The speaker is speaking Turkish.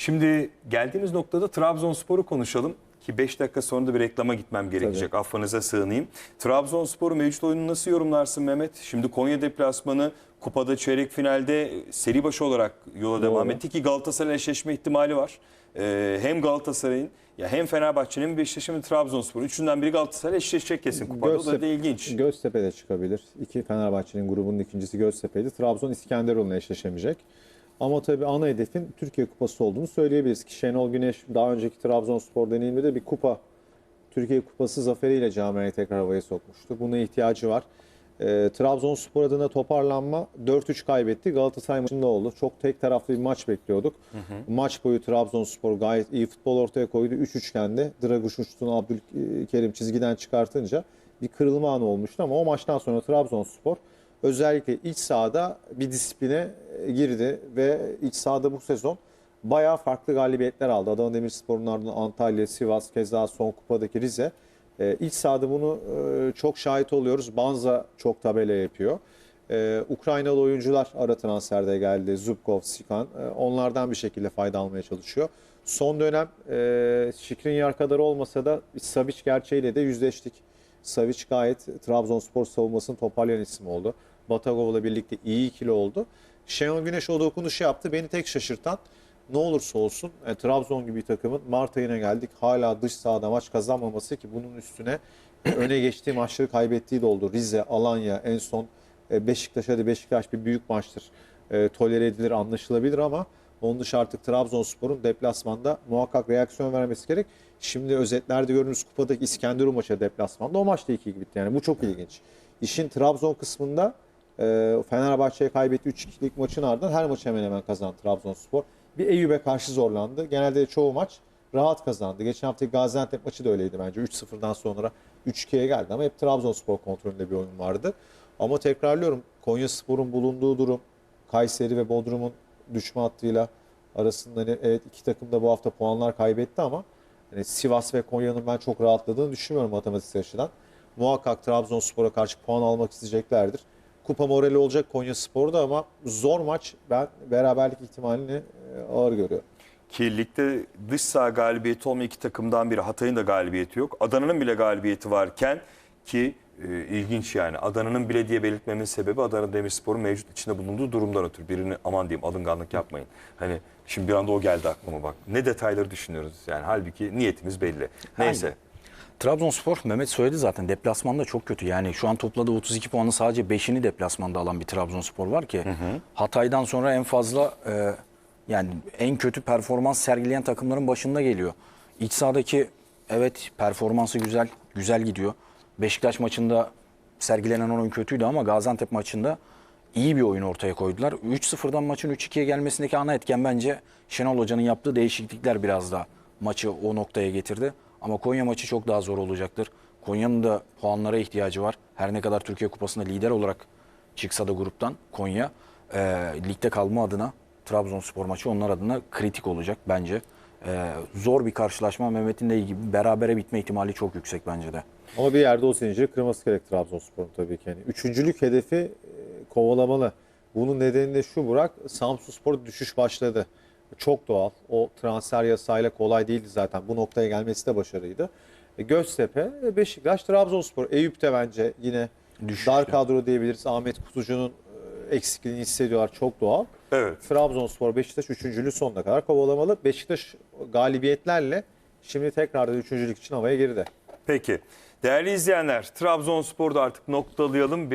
Şimdi geldiğimiz noktada Trabzonspor'u konuşalım ki 5 dakika sonra da bir reklama gitmem gerekecek. Affınıza sığınayım. Trabzonspor'u mevcut oyunu nasıl yorumlarsın Mehmet? Şimdi Konya deplasmanı kupada çeyrek finalde seri başı olarak yola devam etti ki Galatasaray eşleşme ihtimali var. Ee, hem Galatasaray'ın ya hem Fenerbahçe'nin hem Beşiktaş'ın hem Trabzonspor. Üçünden biri Galatasaray eşleşecek kesin kupada. O da, Göztepe- da ilginç. Göztepe çıkabilir. İki Fenerbahçe'nin grubunun ikincisi Göztepe'ydi. Trabzon İskenderun'la eşleşemeyecek. Ama tabii ana hedefin Türkiye Kupası olduğunu söyleyebiliriz ki Şenol Güneş daha önceki Trabzonspor deneyiminde de bir kupa Türkiye Kupası zaferiyle camiayı tekrar havaya sokmuştu. Buna ihtiyacı var. Ee, Trabzonspor adına toparlanma 4-3 kaybetti. Galatasaray maçında oldu. Çok tek taraflı bir maç bekliyorduk. Maç boyu Trabzonspor gayet iyi futbol ortaya koydu. 3-3 iken Draguş Uçtuğ'unu Abdülkerim çizgiden çıkartınca bir kırılma anı olmuştu ama o maçtan sonra Trabzonspor özellikle iç sahada bir disipline e, girdi ve iç sahada bu sezon bayağı farklı galibiyetler aldı. Adana Demirspor'un ardından Antalya, Sivas, keza son kupadaki Rize. Ee, iç sahada bunu e, çok şahit oluyoruz. Banza çok tabela yapıyor. Ee, Ukraynalı oyuncular ara transferde geldi. Zubkov, Sikan. Ee, onlardan bir şekilde fayda almaya çalışıyor. Son dönem e, Şikrinyar kadar olmasa da Savic gerçeğiyle de yüzleştik. Savic gayet Trabzonspor savunmasını toparlayan isim oldu. Batagov'la birlikte iyi ikili oldu. Şenol Güneş o dokunuşu yaptı. Beni tek şaşırtan ne olursa olsun e, Trabzon gibi bir takımın Mart ayına geldik. Hala dış sahada maç kazanmaması ki bunun üstüne öne geçtiği maçları kaybettiği de oldu. Rize, Alanya en son e, Beşiktaş hadi Beşiktaş bir büyük maçtır. E, tolere edilir, anlaşılabilir ama onun dışı artık Trabzonspor'un deplasmanda muhakkak reaksiyon vermesi gerek. Şimdi özetlerde gördüğünüz kupadaki İskenderun maçı deplasmanda o maçta 2-2 bitti. Yani bu çok ilginç. İşin Trabzon kısmında e, Fenerbahçe'ye kaybettiği 3-2'lik maçın ardından her maç hemen hemen kazandı Trabzonspor. Bir Eyüp'e karşı zorlandı. Genelde çoğu maç rahat kazandı. Geçen haftaki Gaziantep maçı da öyleydi bence. 3-0'dan sonra 3-2'ye geldi ama hep Trabzonspor kontrolünde bir oyun vardı. Ama tekrarlıyorum Konyaspor'un bulunduğu durum Kayseri ve Bodrum'un düşme hattıyla arasında hani evet iki takım da bu hafta puanlar kaybetti ama hani Sivas ve Konya'nın ben çok rahatladığını düşünmüyorum matematiksel açıdan. Muhakkak Trabzonspor'a karşı puan almak isteyeceklerdir. Kupa morali olacak Konya Spor'da ama zor maç ben beraberlik ihtimalini e, ağır görüyorum. Ki ligde dış saha galibiyeti olmayan iki takımdan biri. Hatay'ın da galibiyeti yok. Adana'nın bile galibiyeti varken ki e, ilginç yani. Adana'nın bile diye belirtmemin sebebi Adana Demirspor'un mevcut içinde bulunduğu durumdan ötürü. Birini aman diyeyim alınganlık yapmayın. Hani şimdi bir anda o geldi aklıma bak. Ne detayları düşünüyoruz yani. Halbuki niyetimiz belli. Neyse. Aynen. Trabzonspor Mehmet söyledi zaten deplasmanda çok kötü. Yani şu an topladığı 32 puanın sadece 5'ini deplasmanda alan bir Trabzonspor var ki Hatay'dan sonra en fazla e, yani en kötü performans sergileyen takımların başında geliyor. İç sahadaki evet performansı güzel, güzel gidiyor. Beşiktaş maçında sergilenen oyun kötüydü ama Gaziantep maçında iyi bir oyun ortaya koydular. 3-0'dan maçın 3-2'ye gelmesindeki ana etken bence Şenol Hoca'nın yaptığı değişiklikler biraz da maçı o noktaya getirdi. Ama Konya maçı çok daha zor olacaktır. Konya'nın da puanlara ihtiyacı var. Her ne kadar Türkiye Kupası'nda lider olarak çıksa da gruptan Konya e, ligde kalma adına Trabzonspor maçı onlar adına kritik olacak bence. E, zor bir karşılaşma Mehmet'in de gibi berabere bitme ihtimali çok yüksek bence de. Ama bir yerde o zinciri kırması gerek Trabzonspor'un tabii ki. Yani üçüncülük hedefi e, kovalamalı. Bunun nedeni de şu Burak, Samsunspor düşüş başladı. Çok doğal. O transfer yasayla kolay değildi zaten. Bu noktaya gelmesi de başarıydı. E, Göztepe, e, Beşiktaş, Trabzonspor. Eyüp de bence yine Düşüşte. dar kadro diyebiliriz. Ahmet Kutucu'nun e, eksikliğini hissediyorlar. Çok doğal. Evet. Trabzonspor, Beşiktaş üçüncülüğü sonuna kadar kovalamalı. Beşiktaş galibiyetlerle şimdi tekrar da üçüncülük için havaya geride. Peki. Değerli izleyenler, Trabzonspor'da artık noktalayalım.